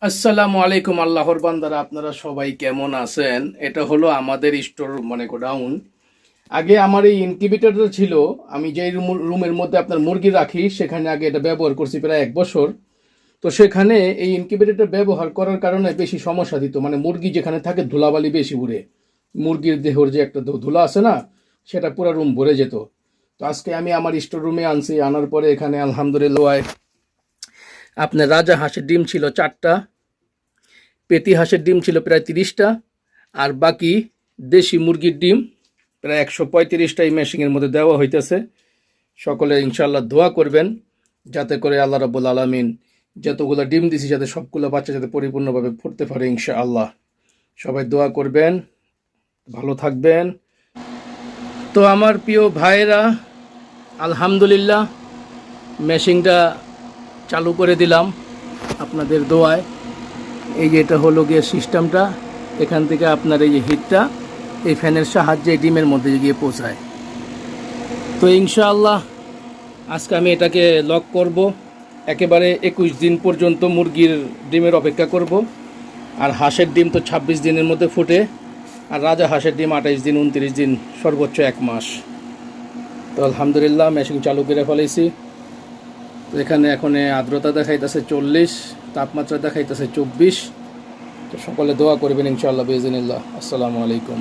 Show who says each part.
Speaker 1: আসসালামু আলাইকুম আল্লাহর বান্দারা, আপনারা সবাই কেমন আছেন? এটা হলো আমাদের স্টোর মানে গোডাউন। আগে আমার এই ইনকিউবেটরটা ছিল, আমি যেই রুম- রুমের মধ্যে আপনার মুরগি রাখি, সেখানে আগে এটা ব্যবহার করছি প্রায় এক বছর। তো সেখানে এই ইনকিউবেটরটা ব্যবহার করার কারণে বেশি সমস্যা দিত মানে মুরগি যেখানে থাকে ধুলাবালি বেশি উড়ে। মুরগির দেহর যে একটা ধুলা আছে না, সেটা পুরো রুম ভরে যেত। তো আজকে আমি আমার স্টোর রুমে আনছি, আনার পরে এখানে আলহামদুলিল্লাহ আপনার রাজা হাঁসের ডিম ছিল চারটা, পেতি হাঁসের ডিম ছিল প্রায় তিরিশটা, আর বাকি দেশি মুরগির ডিম প্রায় একশো পঁয়ত্রিশটা এই মেশিনের মধ্যে দেওয়া হইতেছে। সকলে ইনশাল্লাহ দোয়া করবেন, যাতে করে আল্লাহ রাবুল আলমিন যতগুলো ডিম দিছি যাতে সবগুলো বাচ্চা যাতে পরিপূর্ণভাবে ফুটতে পারে ইনশাআল্লাহ। সবাই দোয়া করবেন, ভালো থাকবেন। তো আমার প্রিয় ভাইয়েরা, আলহামদুলিল্লাহ মেশিনটা চালু করে দিলাম আপনাদের দোয়ায়। এই যে এটা হলো গিয়ে সিস্টেমটা, এখান থেকে আপনার এই যে হিটটা, এই ফ্যানের সাহায্যে ডিমের মধ্যে গিয়ে পৌঁছায়। তো ইনশাআল্লাহ আজকে আমি এটাকে লক করব, একেবারে একুশ দিন পর্যন্ত মুরগির ডিমের অপেক্ষা করব। আর হাঁসের ডিম তো ছাব্বিশ দিনের মধ্যে ফুটে, আর রাজা হাঁসের ডিম আঠাইশ দিন, উনত্রিশ দিন সর্বোচ্চ এক মাস। তো আলহামদুলিল্লাহ মেশিন চালু করে ফেলেছি। তো এখানে এখন আর্দ্রতা দেখাইতেছে চল্লিশ, তাপমাত্রা দেখাইতেছে চব্বিশ। তো সকলে দোয়া করবেন ইনশাআল্লাহ বেজিনিল্লাহ আসসালামু আলাইকুম।